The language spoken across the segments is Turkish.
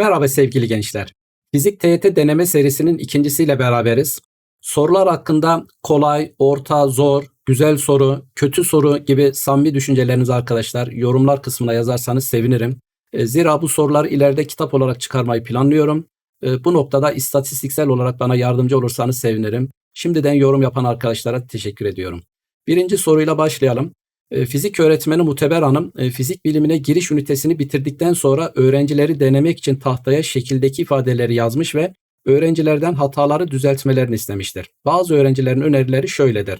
Merhaba sevgili gençler. Fizik TYT deneme serisinin ikincisiyle beraberiz. Sorular hakkında kolay, orta, zor, güzel soru, kötü soru gibi samimi düşüncelerinizi arkadaşlar yorumlar kısmına yazarsanız sevinirim. E, Zira bu soruları ileride kitap olarak çıkarmayı planlıyorum. E, Bu noktada istatistiksel olarak bana yardımcı olursanız sevinirim. Şimdiden yorum yapan arkadaşlara teşekkür ediyorum. Birinci soruyla başlayalım. E, Fizik öğretmeni Muteber Hanım e, fizik bilimine giriş ünitesini bitirdikten sonra öğrencileri denemek için tahtaya şekildeki ifadeleri yazmış ve öğrencilerden hataları düzeltmelerini istemiştir. Bazı öğrencilerin önerileri şöyledir.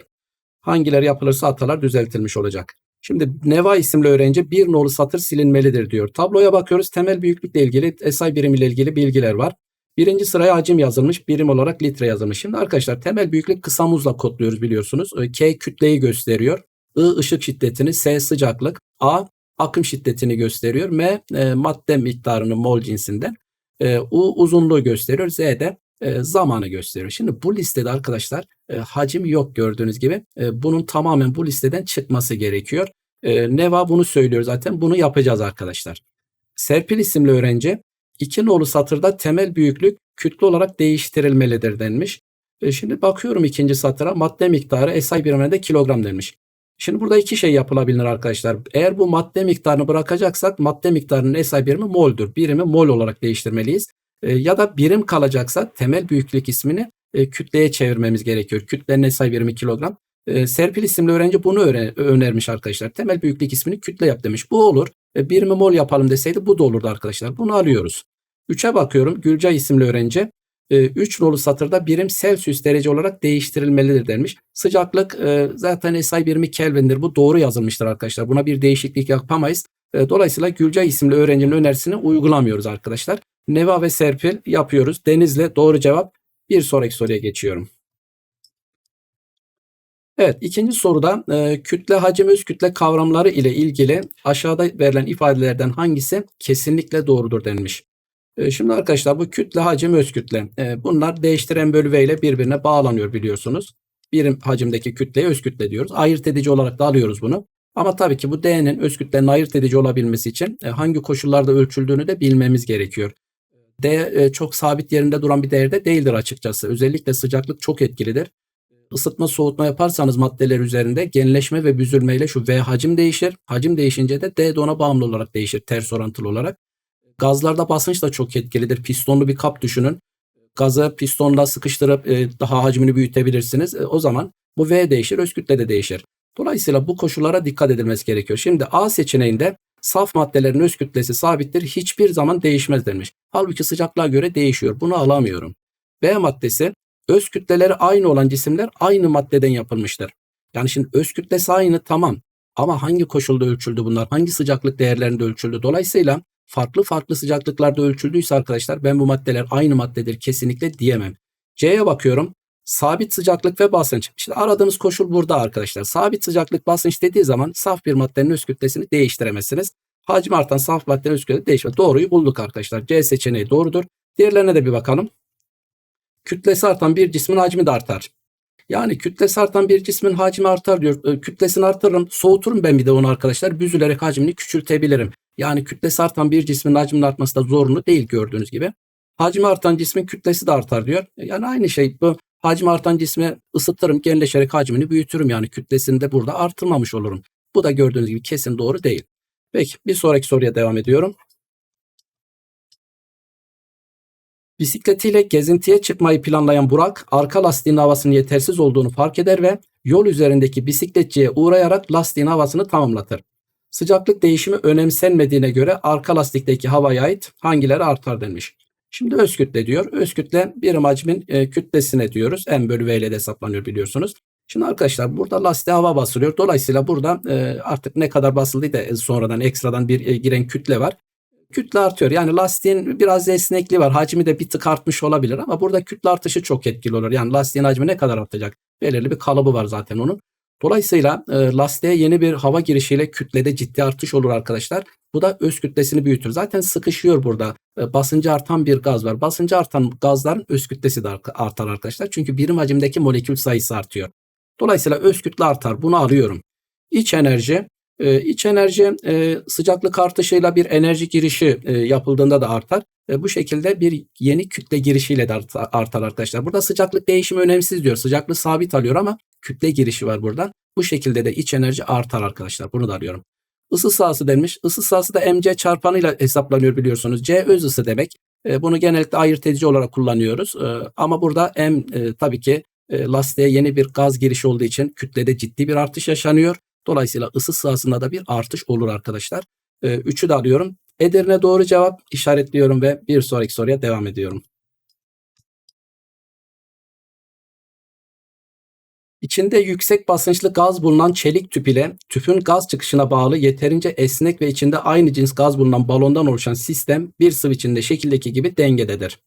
Hangileri yapılırsa hatalar düzeltilmiş olacak. Şimdi Neva isimli öğrenci bir nolu satır silinmelidir diyor. Tabloya bakıyoruz temel büyüklükle ilgili SI birimiyle ilgili bilgiler var. Birinci sıraya hacim yazılmış birim olarak litre yazılmış. Şimdi arkadaşlar temel büyüklük kısa muzla kodluyoruz biliyorsunuz. E, K kütleyi gösteriyor. I ışık şiddetini, S sıcaklık, A akım şiddetini gösteriyor. M e, madde miktarını mol cinsinden. E, U uzunluğu gösteriyor. Z de e, zamanı gösteriyor. Şimdi bu listede arkadaşlar e, hacim yok gördüğünüz gibi. E, bunun tamamen bu listeden çıkması gerekiyor. E, Neva bunu söylüyor zaten. Bunu yapacağız arkadaşlar. Serpil isimli öğrenci iki nolu satırda temel büyüklük kütle olarak değiştirilmelidir denmiş. E, şimdi bakıyorum ikinci satıra madde miktarı SI birimine de kilogram denmiş. Şimdi burada iki şey yapılabilir arkadaşlar. Eğer bu madde miktarını bırakacaksak madde miktarının SI birimi mol'dur. Birimi mol olarak değiştirmeliyiz. E, ya da birim kalacaksa temel büyüklük ismini e, kütleye çevirmemiz gerekiyor. Kütlenin SI birimi kilogram. E, Serpil isimli öğrenci bunu öğren- önermiş arkadaşlar. Temel büyüklük ismini kütle yap demiş. Bu olur. E, birimi mol yapalım deseydi bu da olurdu arkadaşlar. Bunu alıyoruz. 3'e bakıyorum. Gülcay isimli öğrenci 3 nolu satırda birim Celsius derece olarak değiştirilmelidir denmiş. Sıcaklık e, zaten SI birimi Kelvin'dir. Bu doğru yazılmıştır arkadaşlar. Buna bir değişiklik yapamayız. E, Dolayısıyla Gülcay isimli öğrencinin önerisini uygulamıyoruz arkadaşlar. Neva ve Serpil yapıyoruz. Deniz'le doğru cevap. Bir sonraki soruya geçiyorum. Evet ikinci soruda e, kütle hacim öz kütle kavramları ile ilgili aşağıda verilen ifadelerden hangisi kesinlikle doğrudur denmiş. E, Şimdi arkadaşlar bu kütle hacim öz kütle. E, Bunlar değiştiren bölü V ile birbirine bağlanıyor biliyorsunuz. Birim hacimdeki kütleye öz kütle diyoruz. Ayırt edici olarak da alıyoruz bunu. Ama tabii ki bu D'nin öz kütlenin ayırt edici olabilmesi için e, hangi koşullarda ölçüldüğünü de bilmemiz gerekiyor. D e, çok sabit yerinde duran bir değerde değildir açıkçası. Özellikle sıcaklık çok etkilidir. Isıtma soğutma yaparsanız maddeler üzerinde genleşme ve büzülmeyle şu V hacim değişir. Hacim değişince de D de ona bağımlı olarak değişir ters orantılı olarak. Gazlarda basınç da çok etkilidir. Pistonlu bir kap düşünün. Gazı pistonla sıkıştırıp e, daha hacmini büyütebilirsiniz. E, o zaman bu V değişir, öz kütle de değişir. Dolayısıyla bu koşullara dikkat edilmesi gerekiyor. Şimdi A seçeneğinde saf maddelerin öz kütlesi sabittir, hiçbir zaman değişmez denmiş. Halbuki sıcaklığa göre değişiyor. Bunu alamıyorum. B maddesi öz kütleleri aynı olan cisimler aynı maddeden yapılmıştır. Yani şimdi öz kütlesi aynı tamam. Ama hangi koşulda ölçüldü bunlar? Hangi sıcaklık değerlerinde ölçüldü? Dolayısıyla farklı farklı sıcaklıklarda ölçüldüyse arkadaşlar ben bu maddeler aynı maddedir kesinlikle diyemem. C'ye bakıyorum. Sabit sıcaklık ve basınç. İşte aradığımız koşul burada arkadaşlar. Sabit sıcaklık basınç dediği zaman saf bir maddenin öz kütlesini değiştiremezsiniz. Hacmi artan saf maddenin öz kütlesi değişmez. Doğruyu bulduk arkadaşlar. C seçeneği doğrudur. Diğerlerine de bir bakalım. Kütlesi artan bir cismin hacmi de artar. Yani kütlesi artan bir cismin hacmi artar diyor. E, Kütlesini artırırım, soğuturum ben bir de onu arkadaşlar. Büzülerek hacmini küçültebilirim. Yani kütlesi artan bir cismin hacminin artması da zorunlu değil gördüğünüz gibi. Hacmi artan cismin kütlesi de artar diyor. Yani aynı şey bu hacmi artan cismi ısıtırım, genleşerek hacmini büyütürüm. Yani kütlesini de burada artırmamış olurum. Bu da gördüğünüz gibi kesin doğru değil. Peki bir sonraki soruya devam ediyorum. Bisikletiyle gezintiye çıkmayı planlayan Burak, arka lastiğin havasının yetersiz olduğunu fark eder ve yol üzerindeki bisikletçiye uğrayarak lastiğin havasını tamamlatır. Sıcaklık değişimi önemsenmediğine göre arka lastikteki havaya ait hangileri artar denmiş. Şimdi öz kütle diyor. Öz kütle birim hacmin e, kütlesine diyoruz. M bölü V ile de hesaplanıyor biliyorsunuz. Şimdi arkadaşlar burada lastiğe hava basılıyor. Dolayısıyla burada e, artık ne kadar basıldığı da sonradan ekstradan bir e, giren kütle var kütle artıyor. Yani lastiğin biraz esnekliği var. Hacmi de bir tık artmış olabilir ama burada kütle artışı çok etkili olur. Yani lastiğin hacmi ne kadar artacak? Belirli bir kalıbı var zaten onun. Dolayısıyla e, lastiğe yeni bir hava girişiyle kütlede ciddi artış olur arkadaşlar. Bu da öz kütlesini büyütür. Zaten sıkışıyor burada. E, basıncı artan bir gaz var. Basıncı artan gazların öz kütlesi de artar arkadaşlar. Çünkü birim hacimdeki molekül sayısı artıyor. Dolayısıyla öz kütle artar. Bunu arıyorum. İç enerji E, iç enerji e, sıcaklık artışıyla bir enerji girişi e, yapıldığında da artar. E, bu şekilde bir yeni kütle girişiyle de artar, arkadaşlar. Burada sıcaklık değişimi önemsiz diyor. Sıcaklık sabit alıyor ama kütle girişi var burada. Bu şekilde de iç enerji artar arkadaşlar. Bunu da arıyorum. Isı sahası denmiş. Isı sahası da mc çarpanıyla hesaplanıyor biliyorsunuz. C öz ısı demek. Bunu genellikle ayırt edici olarak kullanıyoruz. Ama burada M e, tabii ki e, lastiğe yeni bir gaz girişi olduğu için kütlede ciddi bir artış yaşanıyor. Dolayısıyla ısı sahasında da bir artış olur arkadaşlar. E, üçü de alıyorum. Edirne doğru cevap işaretliyorum ve bir sonraki soruya devam ediyorum. İçinde yüksek basınçlı gaz bulunan çelik tüp ile tüpün gaz çıkışına bağlı yeterince esnek ve içinde aynı cins gaz bulunan balondan oluşan sistem bir sıvı içinde şekildeki gibi dengededir.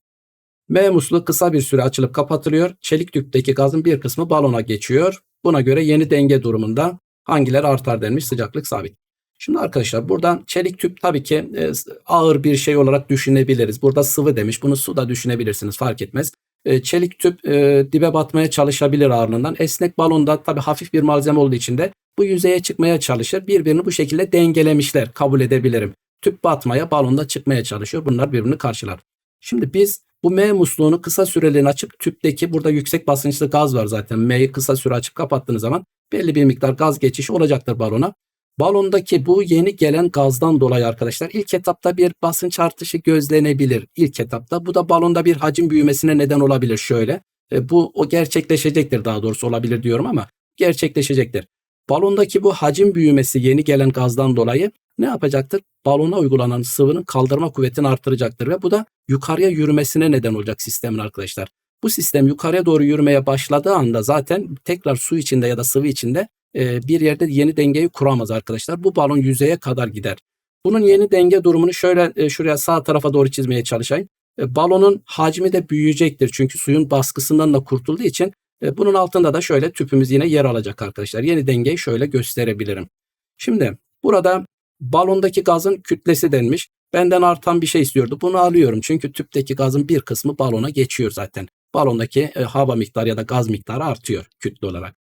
M musluğu kısa bir süre açılıp kapatılıyor. Çelik tüpteki gazın bir kısmı balona geçiyor. Buna göre yeni denge durumunda hangileri artar denmiş sıcaklık sabit. Şimdi arkadaşlar buradan çelik tüp tabii ki e, ağır bir şey olarak düşünebiliriz. Burada sıvı demiş. Bunu su da düşünebilirsiniz fark etmez. E, çelik tüp e, dibe batmaya çalışabilir ağırlığından. Esnek balonda tabii hafif bir malzeme olduğu için de bu yüzeye çıkmaya çalışır. Birbirini bu şekilde dengelemişler. Kabul edebilirim. Tüp batmaya, balonda çıkmaya çalışıyor. Bunlar birbirini karşılar. Şimdi biz bu M musluğunu kısa süreliğine açıp tüpteki burada yüksek basınçlı gaz var zaten. M'yi kısa süre açıp kapattığınız zaman belli bir miktar gaz geçişi olacaktır balona. Balondaki bu yeni gelen gazdan dolayı arkadaşlar ilk etapta bir basınç artışı gözlenebilir. İlk etapta bu da balonda bir hacim büyümesine neden olabilir şöyle. E, bu o gerçekleşecektir daha doğrusu olabilir diyorum ama gerçekleşecektir. Balondaki bu hacim büyümesi yeni gelen gazdan dolayı ne yapacaktır? Balona uygulanan sıvının kaldırma kuvvetini artıracaktır ve bu da yukarıya yürümesine neden olacak sistemin arkadaşlar. Bu sistem yukarıya doğru yürümeye başladığı anda zaten tekrar su içinde ya da sıvı içinde e, bir yerde yeni dengeyi kuramaz arkadaşlar. Bu balon yüzeye kadar gider. Bunun yeni denge durumunu şöyle e, şuraya sağ tarafa doğru çizmeye çalışayım. E, balonun hacmi de büyüyecektir çünkü suyun baskısından da kurtulduğu için bunun altında da şöyle tüpümüz yine yer alacak arkadaşlar. Yeni dengeyi şöyle gösterebilirim. Şimdi burada balondaki gazın kütlesi denmiş. Benden artan bir şey istiyordu. Bunu alıyorum çünkü tüpteki gazın bir kısmı balona geçiyor zaten. Balondaki hava miktarı ya da gaz miktarı artıyor kütle olarak.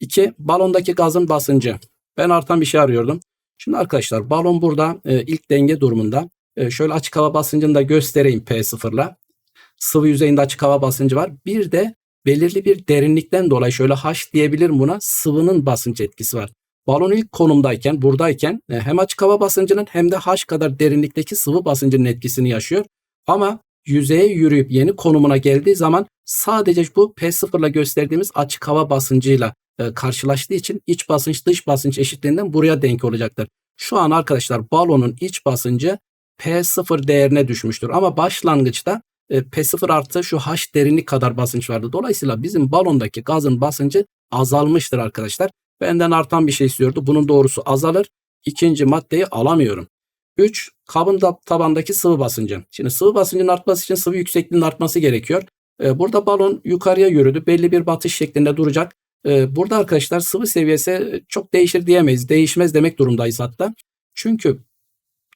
2. Balondaki gazın basıncı. Ben artan bir şey arıyordum. Şimdi arkadaşlar balon burada e, ilk denge durumunda. E, şöyle açık hava basıncını da göstereyim P0'la. Sıvı yüzeyinde açık hava basıncı var. Bir de belirli bir derinlikten dolayı şöyle H diyebilirim buna sıvının basınç etkisi var. Balon ilk konumdayken buradayken e, hem açık hava basıncının hem de H kadar derinlikteki sıvı basıncının etkisini yaşıyor. Ama yüzeye yürüyüp yeni konumuna geldiği zaman sadece bu P0 ile gösterdiğimiz açık hava basıncıyla e, karşılaştığı için iç basınç dış basınç eşitliğinden buraya denk olacaktır. Şu an arkadaşlar balonun iç basıncı P0 değerine düşmüştür. Ama başlangıçta e, P0 artı şu H derinlik kadar basınç vardı. Dolayısıyla bizim balondaki gazın basıncı azalmıştır arkadaşlar. Benden artan bir şey istiyordu. Bunun doğrusu azalır. İkinci maddeyi alamıyorum. 3. Kabın tabandaki sıvı basıncı. Şimdi sıvı basıncın artması için sıvı yüksekliğinin artması gerekiyor. E, burada balon yukarıya yürüdü. Belli bir batış şeklinde duracak. Ee, burada arkadaşlar sıvı seviyesi çok değişir diyemeyiz. Değişmez demek durumdayız hatta. Çünkü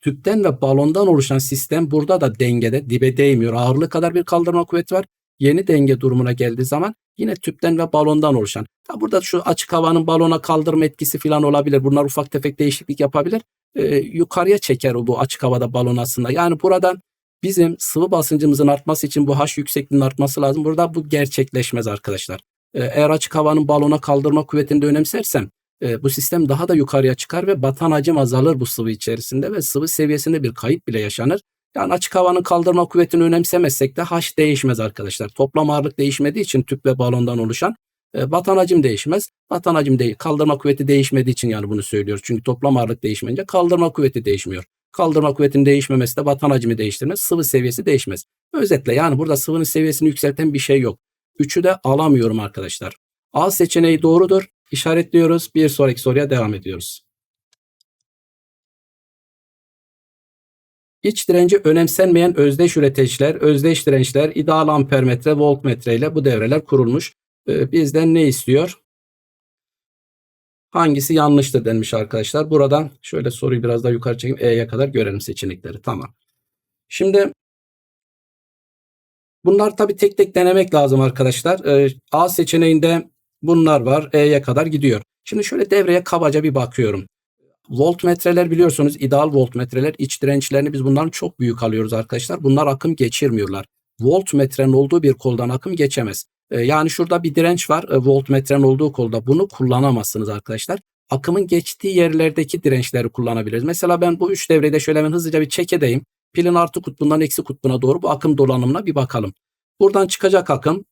tüpten ve balondan oluşan sistem burada da dengede dibe değmiyor. Ağırlığı kadar bir kaldırma kuvveti var. Yeni denge durumuna geldiği zaman yine tüpten ve balondan oluşan. Tabi burada şu açık havanın balona kaldırma etkisi falan olabilir. Bunlar ufak tefek değişiklik yapabilir. Ee, yukarıya çeker bu açık havada balon aslında. Yani buradan bizim sıvı basıncımızın artması için bu H yüksekliğinin artması lazım. Burada bu gerçekleşmez arkadaşlar. Ee, eğer açık havanın balona kaldırma kuvvetini de önemsersem e, bu sistem daha da yukarıya çıkar ve batan hacim azalır bu sıvı içerisinde ve sıvı seviyesinde bir kayıp bile yaşanır. Yani açık havanın kaldırma kuvvetini önemsemezsek de H değişmez arkadaşlar. Toplam ağırlık değişmediği için tüp ve balondan oluşan e, batan hacim değişmez. Batan hacim değil, kaldırma kuvveti değişmediği için yani bunu söylüyoruz. Çünkü toplam ağırlık değişmeyince kaldırma kuvveti değişmiyor. Kaldırma kuvvetinin değişmemesi de batan hacmi değiştirmez. Sıvı seviyesi değişmez. Özetle yani burada sıvının seviyesini yükselten bir şey yok. 3'ü de alamıyorum arkadaşlar. A seçeneği doğrudur. İşaretliyoruz. Bir sonraki soruya devam ediyoruz. İç direnci önemsenmeyen özdeş üreticiler, özdeş dirençler, ideal ampermetre, voltmetre ile bu devreler kurulmuş. Ee, bizden ne istiyor? Hangisi yanlıştır denmiş arkadaşlar. Buradan şöyle soruyu biraz daha yukarı çekeyim. E'ye kadar görelim seçenekleri. Tamam. Şimdi Bunlar tabii tek tek denemek lazım arkadaşlar. Ee, A seçeneğinde bunlar var. E'ye kadar gidiyor. Şimdi şöyle devreye kabaca bir bakıyorum. Voltmetreler biliyorsunuz ideal voltmetreler iç dirençlerini biz bunların çok büyük alıyoruz arkadaşlar. Bunlar akım geçirmiyorlar. Voltmetrenin olduğu bir koldan akım geçemez. E, yani şurada bir direnç var e, voltmetrenin olduğu kolda. Bunu kullanamazsınız arkadaşlar. Akımın geçtiği yerlerdeki dirençleri kullanabiliriz. Mesela ben bu üç devrede şöyle hemen hızlıca bir çek edeyim. Pilin artı kutbundan eksi kutbuna doğru bu akım dolanımına bir bakalım. Buradan çıkacak akım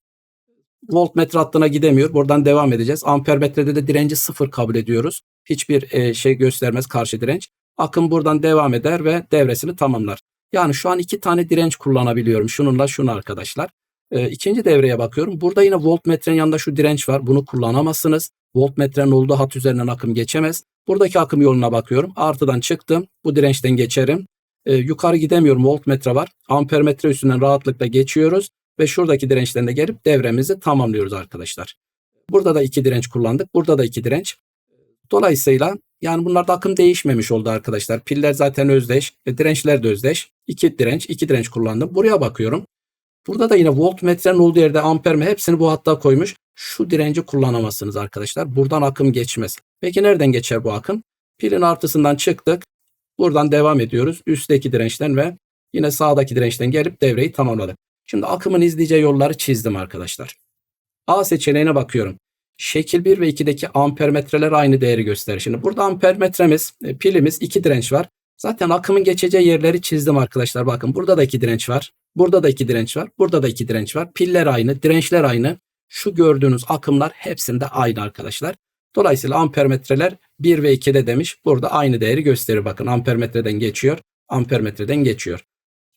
voltmetre hattına gidemiyor. Buradan devam edeceğiz. Ampermetrede de direnci sıfır kabul ediyoruz. Hiçbir e, şey göstermez karşı direnç. Akım buradan devam eder ve devresini tamamlar. Yani şu an iki tane direnç kullanabiliyorum. Şununla şunu arkadaşlar. E, ikinci devreye bakıyorum. Burada yine voltmetrenin yanında şu direnç var. Bunu kullanamazsınız. Voltmetrenin olduğu hat üzerinden akım geçemez. Buradaki akım yoluna bakıyorum. Artıdan çıktım. Bu dirençten geçerim. E, yukarı gidemiyorum. Voltmetre var. Ampermetre üstünden rahatlıkla geçiyoruz. Ve şuradaki dirençten de gelip devremizi tamamlıyoruz arkadaşlar. Burada da iki direnç kullandık. Burada da iki direnç. Dolayısıyla yani bunlarda akım değişmemiş oldu arkadaşlar. Piller zaten özdeş. E, dirençler de özdeş. İki direnç, iki direnç kullandım. Buraya bakıyorum. Burada da yine voltmetrenin olduğu yerde amper mi hepsini bu hatta koymuş. Şu direnci kullanamazsınız arkadaşlar. Buradan akım geçmez. Peki nereden geçer bu akım? Pilin artısından çıktık. Buradan devam ediyoruz. Üstteki dirençten ve yine sağdaki dirençten gelip devreyi tamamladık. Şimdi akımın izleyeceği yolları çizdim arkadaşlar. A seçeneğine bakıyorum. Şekil 1 ve 2'deki ampermetreler aynı değeri gösterir. Şimdi burada ampermetremiz, e, pilimiz, iki direnç var. Zaten akımın geçeceği yerleri çizdim arkadaşlar. Bakın burada da iki direnç var. Burada da iki direnç var. Burada da iki direnç var. Piller aynı, dirençler aynı. Şu gördüğünüz akımlar hepsinde aynı arkadaşlar. Dolayısıyla ampermetreler 1 ve 2'de demiş. Burada aynı değeri gösterir. Bakın ampermetreden geçiyor. Ampermetreden geçiyor.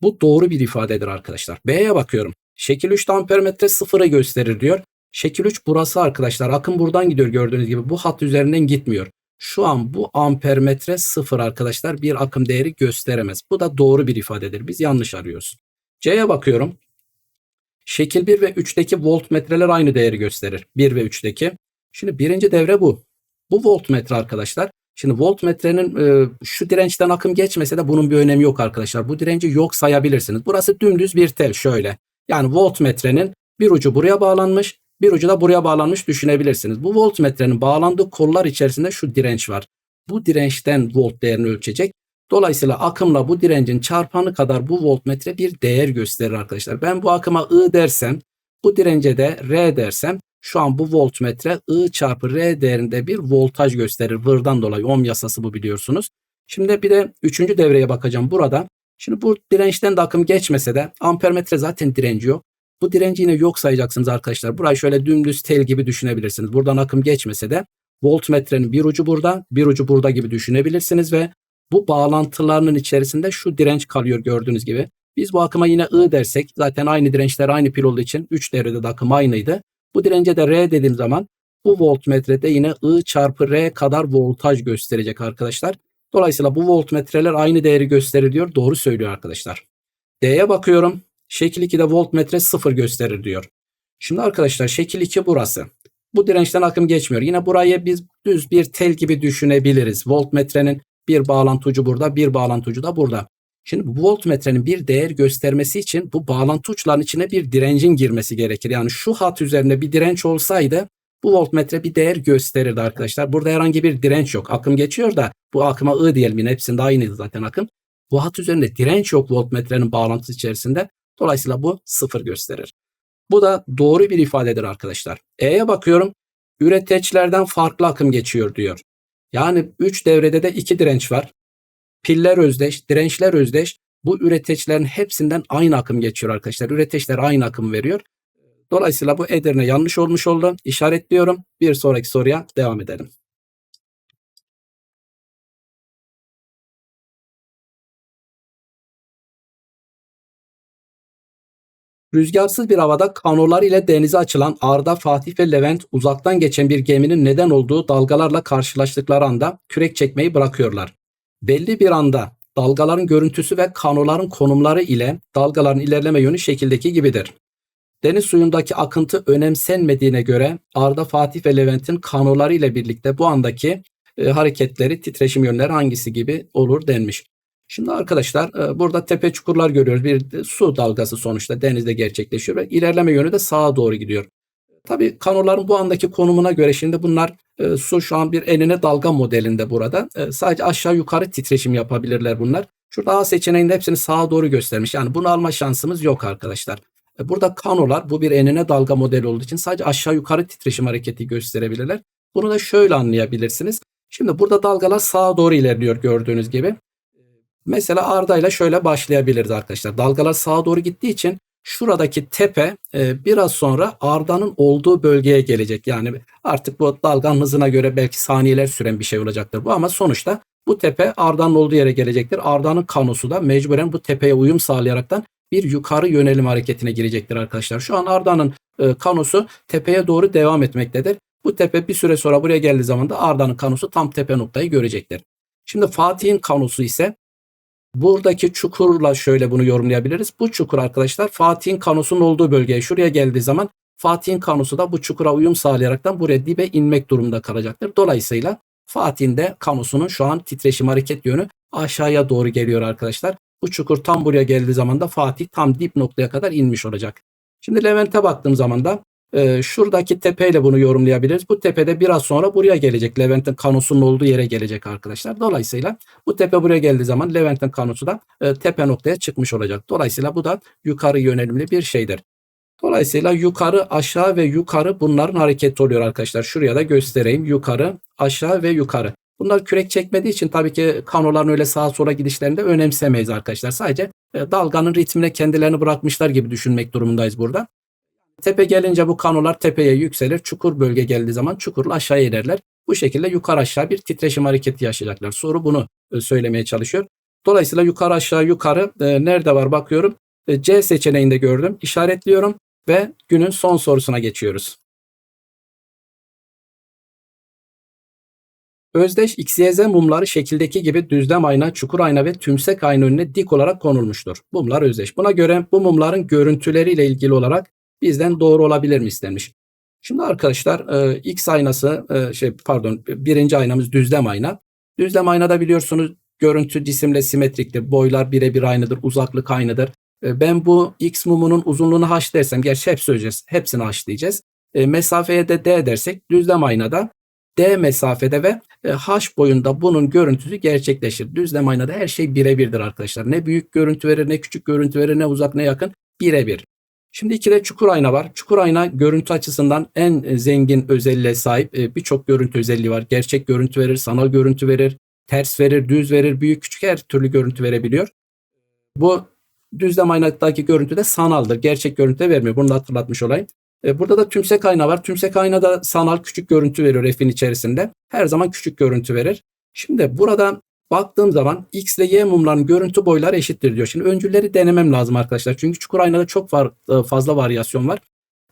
Bu doğru bir ifadedir arkadaşlar. B'ye bakıyorum. Şekil 3'te ampermetre sıfırı gösterir diyor. Şekil 3 burası arkadaşlar. Akım buradan gidiyor gördüğünüz gibi. Bu hat üzerinden gitmiyor. Şu an bu ampermetre sıfır arkadaşlar bir akım değeri gösteremez. Bu da doğru bir ifadedir. Biz yanlış arıyoruz. C'ye bakıyorum. Şekil 1 ve 3'teki voltmetreler aynı değeri gösterir. 1 ve 3'teki. Şimdi birinci devre bu. Bu voltmetre arkadaşlar. Şimdi voltmetrenin e, şu dirençten akım geçmese de bunun bir önemi yok arkadaşlar. Bu direnci yok sayabilirsiniz. Burası dümdüz bir tel şöyle. Yani voltmetrenin bir ucu buraya bağlanmış, bir ucu da buraya bağlanmış düşünebilirsiniz. Bu voltmetrenin bağlandığı kollar içerisinde şu direnç var. Bu dirençten volt değerini ölçecek. Dolayısıyla akımla bu direncin çarpanı kadar bu voltmetre bir değer gösterir arkadaşlar. Ben bu akıma I dersem, bu dirence de R dersem şu an bu voltmetre I çarpı R değerinde bir voltaj gösterir. Vırdan dolayı ohm yasası bu biliyorsunuz. Şimdi bir de üçüncü devreye bakacağım burada. Şimdi bu dirençten de akım geçmese de ampermetre zaten direnci yok. Bu direnci yine yok sayacaksınız arkadaşlar. Burayı şöyle dümdüz tel gibi düşünebilirsiniz. Buradan akım geçmese de voltmetrenin bir ucu burada, bir ucu burada gibi düşünebilirsiniz ve bu bağlantılarının içerisinde şu direnç kalıyor gördüğünüz gibi. Biz bu akıma yine I dersek zaten aynı dirençler aynı pil olduğu için 3 devrede de akım aynıydı. Bu dirence de R dediğim zaman bu voltmetrede yine I çarpı R kadar voltaj gösterecek arkadaşlar. Dolayısıyla bu voltmetreler aynı değeri gösterir diyor. Doğru söylüyor arkadaşlar. D'ye bakıyorum. Şekil 2'de voltmetre 0 gösterir diyor. Şimdi arkadaşlar şekil 2 burası. Bu dirençten akım geçmiyor. Yine burayı biz düz bir tel gibi düşünebiliriz. Voltmetrenin bir bağlantı ucu burada, bir bağlantı ucu da burada. Şimdi voltmetrenin bir değer göstermesi için bu bağlantı uçlarının içine bir direncin girmesi gerekir. Yani şu hat üzerinde bir direnç olsaydı bu voltmetre bir değer gösterirdi arkadaşlar. Burada herhangi bir direnç yok. Akım geçiyor da bu akıma I diyelim yine hepsinde aynıydı zaten akım. Bu hat üzerinde direnç yok voltmetrenin bağlantısı içerisinde. Dolayısıyla bu sıfır gösterir. Bu da doğru bir ifadedir arkadaşlar. E'ye bakıyorum. Üreteçlerden farklı akım geçiyor diyor. Yani 3 devrede de 2 direnç var. Piller özdeş, dirençler özdeş. Bu üreteçlerin hepsinden aynı akım geçiyor arkadaşlar. Üreteçler aynı akım veriyor. Dolayısıyla bu Edirne yanlış olmuş oldu. İşaretliyorum. Bir sonraki soruya devam edelim. Rüzgarsız bir havada kanolar ile denize açılan Arda, Fatih ve Levent uzaktan geçen bir geminin neden olduğu dalgalarla karşılaştıkları anda kürek çekmeyi bırakıyorlar. Belli bir anda dalgaların görüntüsü ve kanoların konumları ile dalgaların ilerleme yönü şekildeki gibidir. Deniz suyundaki akıntı önemsenmediğine göre Arda, Fatih ve Levent'in kanoları ile birlikte bu andaki e, hareketleri, titreşim yönleri hangisi gibi olur denmiş. Şimdi arkadaşlar e, burada tepe çukurlar görüyoruz. Bir su dalgası sonuçta denizde gerçekleşiyor ve ilerleme yönü de sağa doğru gidiyor. Tabii kanoların bu andaki konumuna göre şimdi bunlar e, su şu an bir enine dalga modelinde burada. E, sadece aşağı yukarı titreşim yapabilirler bunlar. Şurada A seçeneğinde hepsini sağa doğru göstermiş. Yani bunu alma şansımız yok arkadaşlar. Burada kanolar bu bir enine dalga modeli olduğu için sadece aşağı yukarı titreşim hareketi gösterebilirler. Bunu da şöyle anlayabilirsiniz. Şimdi burada dalgalar sağa doğru ilerliyor gördüğünüz gibi. Mesela Arda şöyle başlayabiliriz arkadaşlar. Dalgalar sağa doğru gittiği için şuradaki tepe e, biraz sonra Arda'nın olduğu bölgeye gelecek. Yani artık bu dalganın hızına göre belki saniyeler süren bir şey olacaktır bu ama sonuçta bu tepe Arda'nın olduğu yere gelecektir. Arda'nın kanosu da mecburen bu tepeye uyum sağlayaraktan bir yukarı yönelim hareketine girecektir arkadaşlar. Şu an Arda'nın e, kanosu tepeye doğru devam etmektedir. Bu tepe bir süre sonra buraya geldiği zaman da Arda'nın kanosu tam tepe noktayı görecektir. Şimdi Fatih'in kanosu ise buradaki çukurla şöyle bunu yorumlayabiliriz. Bu çukur arkadaşlar Fatih'in kanosunun olduğu bölgeye şuraya geldiği zaman Fatih'in kanosu da bu çukura uyum sağlayaraktan buraya dibe inmek durumunda kalacaktır. Dolayısıyla Fatih'in de kanosunun şu an titreşim hareket yönü aşağıya doğru geliyor arkadaşlar. Bu çukur tam buraya geldiği zaman da Fatih tam dip noktaya kadar inmiş olacak. Şimdi Levent'e baktığım zaman da e, şuradaki tepeyle bunu yorumlayabiliriz. Bu tepede biraz sonra buraya gelecek. Levent'in kanosunun olduğu yere gelecek arkadaşlar. Dolayısıyla bu tepe buraya geldiği zaman Levent'in kanosu da e, tepe noktaya çıkmış olacak. Dolayısıyla bu da yukarı yönelimli bir şeydir. Dolayısıyla yukarı, aşağı ve yukarı bunların hareketi oluyor arkadaşlar. Şuraya da göstereyim. Yukarı, aşağı ve yukarı. Bunlar kürek çekmediği için tabii ki kanoların öyle sağa sola gidişlerinde önemsemeyiz arkadaşlar. Sadece e, dalganın ritmine kendilerini bırakmışlar gibi düşünmek durumundayız burada. Tepe gelince bu kanolar tepeye yükselir. Çukur bölge geldiği zaman çukurla aşağı inerler. Bu şekilde yukarı aşağı bir titreşim hareketi yaşayacaklar. Soru bunu e, söylemeye çalışıyor. Dolayısıyla yukarı aşağı yukarı e, nerede var bakıyorum. E, C seçeneğinde gördüm. İşaretliyorum ve günün son sorusuna geçiyoruz. Özdeş XYZ mumları şekildeki gibi düzlem ayna, çukur ayna ve tümsek ayna önüne dik olarak konulmuştur. Mumlar özdeş. Buna göre bu mumların görüntüleriyle ilgili olarak bizden doğru olabilir mi istenmiş. Şimdi arkadaşlar e, X aynası e, şey pardon birinci aynamız düzlem ayna. Düzlem aynada biliyorsunuz görüntü cisimle simetriktir. Boylar birebir aynıdır. Uzaklık aynıdır. E, ben bu X mumunun uzunluğunu h dersem gerçi hep söyleyeceğiz. Hepsini h diyeceğiz. E, mesafeye de d dersek düzlem aynada D mesafede ve H boyunda bunun görüntüsü gerçekleşir. Düzlem aynada her şey birebirdir arkadaşlar. Ne büyük görüntü verir, ne küçük görüntü verir, ne uzak ne yakın birebir. Şimdi ikide çukur ayna var. Çukur ayna görüntü açısından en zengin özelliğe sahip. E, birçok görüntü özelliği var. Gerçek görüntü verir, sanal görüntü verir, ters verir, düz verir, büyük küçük her türlü görüntü verebiliyor. Bu düzlem aynadaki görüntü de sanaldır. Gerçek görüntü de vermiyor. Bunu da hatırlatmış olayım. E, burada da tümsek ayna var. Tümsek ayna da sanal küçük görüntü veriyor F'in içerisinde. Her zaman küçük görüntü verir. Şimdi burada baktığım zaman X ile Y mumların görüntü boyları eşittir diyor. Şimdi öncülleri denemem lazım arkadaşlar. Çünkü çukur aynada çok e, fazla varyasyon var.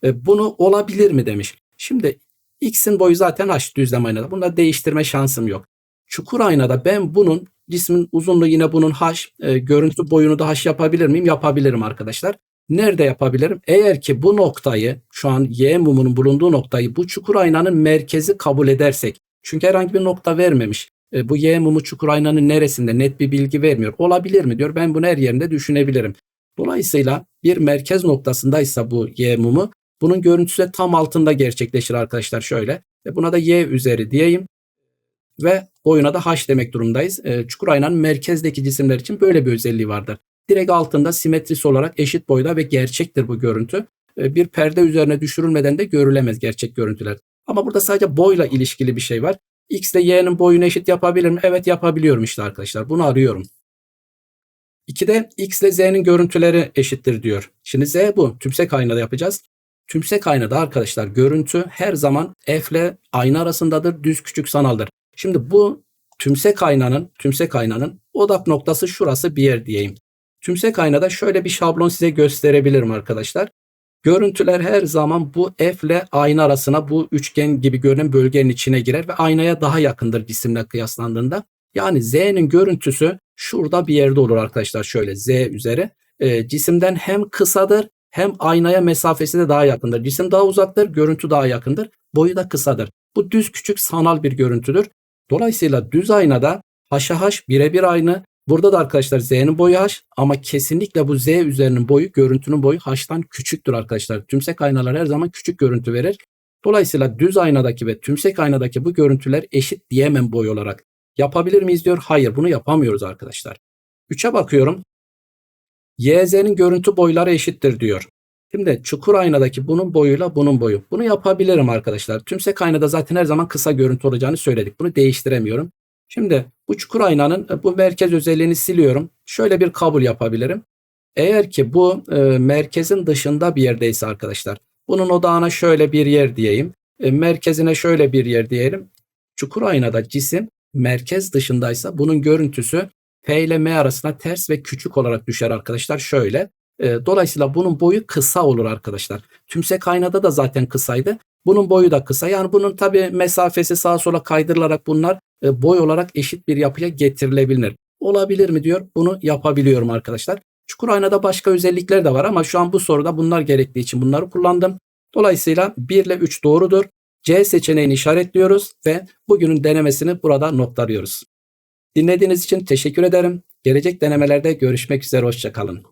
E, bunu olabilir mi demiş. Şimdi X'in boyu zaten H düzlem aynada. Bunda değiştirme şansım yok. Çukur aynada ben bunun cismin uzunluğu yine bunun H, e, görüntü boyunu da H yapabilir miyim? Yapabilirim arkadaşlar. Nerede yapabilirim? Eğer ki bu noktayı şu an Y mumunun bulunduğu noktayı bu çukur aynanın merkezi kabul edersek. Çünkü herhangi bir nokta vermemiş. E, bu Y mumu çukur aynanın neresinde net bir bilgi vermiyor. Olabilir mi diyor. Ben bunu her yerinde düşünebilirim. Dolayısıyla bir merkez noktasındaysa bu Y mumu bunun görüntüsü de tam altında gerçekleşir arkadaşlar şöyle. E, buna da Y üzeri diyeyim. Ve boyuna da H demek durumdayız. E, çukur aynanın merkezdeki cisimler için böyle bir özelliği vardır. Direkt altında simetrisi olarak eşit boyda ve gerçektir bu görüntü. Ee, bir perde üzerine düşürülmeden de görülemez gerçek görüntüler. Ama burada sadece boyla ilişkili bir şey var. X ile Y'nin boyunu eşit yapabilir mi? Evet yapabiliyorum işte arkadaşlar. Bunu arıyorum. 2'de X ile Z'nin görüntüleri eşittir diyor. Şimdi Z bu. Tümsek aynada yapacağız. Tümsek aynada arkadaşlar görüntü her zaman F ile ayna arasındadır. Düz küçük sanaldır. Şimdi bu tümsek aynanın, tümsek aynanın odak noktası şurası bir yer diyeyim. Tümsek aynada şöyle bir şablon size gösterebilirim arkadaşlar. Görüntüler her zaman bu F ile ayna arasına bu üçgen gibi görünen bölgenin içine girer ve aynaya daha yakındır cisimle kıyaslandığında. Yani Z'nin görüntüsü şurada bir yerde olur arkadaşlar şöyle Z üzeri. E, cisimden hem kısadır hem aynaya mesafesi de daha yakındır. Cisim daha uzaktır, görüntü daha yakındır. Boyu da kısadır. Bu düz küçük sanal bir görüntüdür. Dolayısıyla düz aynada haşa haş birebir aynı, Burada da arkadaşlar z'nin boyu h ama kesinlikle bu z üzerinin boyu görüntünün boyu h'tan küçüktür arkadaşlar. Tümsek aynalar her zaman küçük görüntü verir. Dolayısıyla düz aynadaki ve tümsek aynadaki bu görüntüler eşit diyemem boy olarak. Yapabilir miyiz diyor. Hayır bunu yapamıyoruz arkadaşlar. 3'e bakıyorum. YZ'nin görüntü boyları eşittir diyor. Şimdi çukur aynadaki bunun boyuyla bunun boyu. Bunu yapabilirim arkadaşlar. Tümsek aynada zaten her zaman kısa görüntü olacağını söyledik. Bunu değiştiremiyorum. Şimdi bu çukur aynanın e, bu merkez özelliğini siliyorum. Şöyle bir kabul yapabilirim. Eğer ki bu e, merkezin dışında bir yerdeyse arkadaşlar. Bunun odağına şöyle bir yer diyeyim. E, merkezine şöyle bir yer diyelim. Çukur aynada cisim merkez dışındaysa bunun görüntüsü P ile M arasında ters ve küçük olarak düşer arkadaşlar. Şöyle. E, dolayısıyla bunun boyu kısa olur arkadaşlar. Tümsek aynada da zaten kısaydı. Bunun boyu da kısa. Yani bunun tabi mesafesi sağa sola kaydırılarak bunlar e, boy olarak eşit bir yapıya getirilebilir. Olabilir mi diyor. Bunu yapabiliyorum arkadaşlar. Çukur aynada başka özellikler de var ama şu an bu soruda bunlar gerektiği için bunları kullandım. Dolayısıyla 1 ile 3 doğrudur. C seçeneğini işaretliyoruz ve bugünün denemesini burada noktalıyoruz. Dinlediğiniz için teşekkür ederim. Gelecek denemelerde görüşmek üzere. Hoşçakalın.